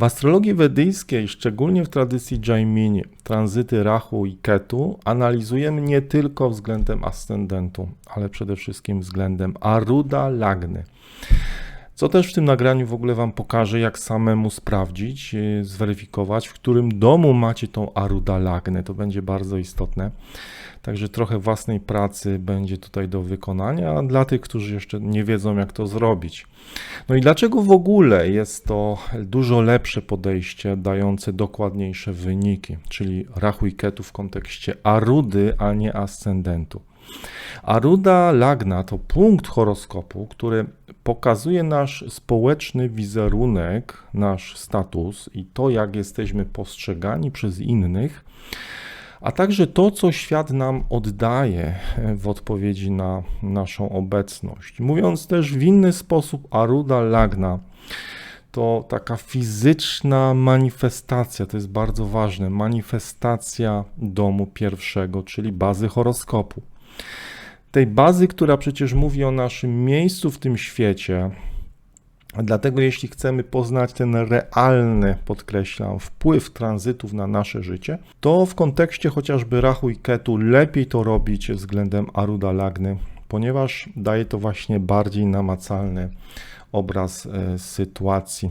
W astrologii wedyjskiej, szczególnie w tradycji Jaimini, tranzyty Rahu i Ketu analizujemy nie tylko względem ascendentu, ale przede wszystkim względem Aruda Lagny. Co też w tym nagraniu w ogóle Wam pokażę, jak samemu sprawdzić, yy, zweryfikować, w którym domu macie tą Aruda Lagnę. To będzie bardzo istotne. Także trochę własnej pracy będzie tutaj do wykonania, dla tych, którzy jeszcze nie wiedzą, jak to zrobić. No i dlaczego w ogóle jest to dużo lepsze podejście, dające dokładniejsze wyniki, czyli Rahu i Ketu w kontekście Arudy, a nie ascendentu. Aruda Lagna to punkt horoskopu, który pokazuje nasz społeczny wizerunek, nasz status i to, jak jesteśmy postrzegani przez innych, a także to, co świat nam oddaje w odpowiedzi na naszą obecność. Mówiąc też w inny sposób, Aruda Lagna to taka fizyczna manifestacja, to jest bardzo ważne, manifestacja domu pierwszego, czyli bazy horoskopu tej bazy, która przecież mówi o naszym miejscu w tym świecie. Dlatego, jeśli chcemy poznać ten realny, podkreślam, wpływ tranzytów na nasze życie, to w kontekście chociażby Rahu i Ketu lepiej to robić względem Aruda Lagny, ponieważ daje to właśnie bardziej namacalny obraz e, sytuacji.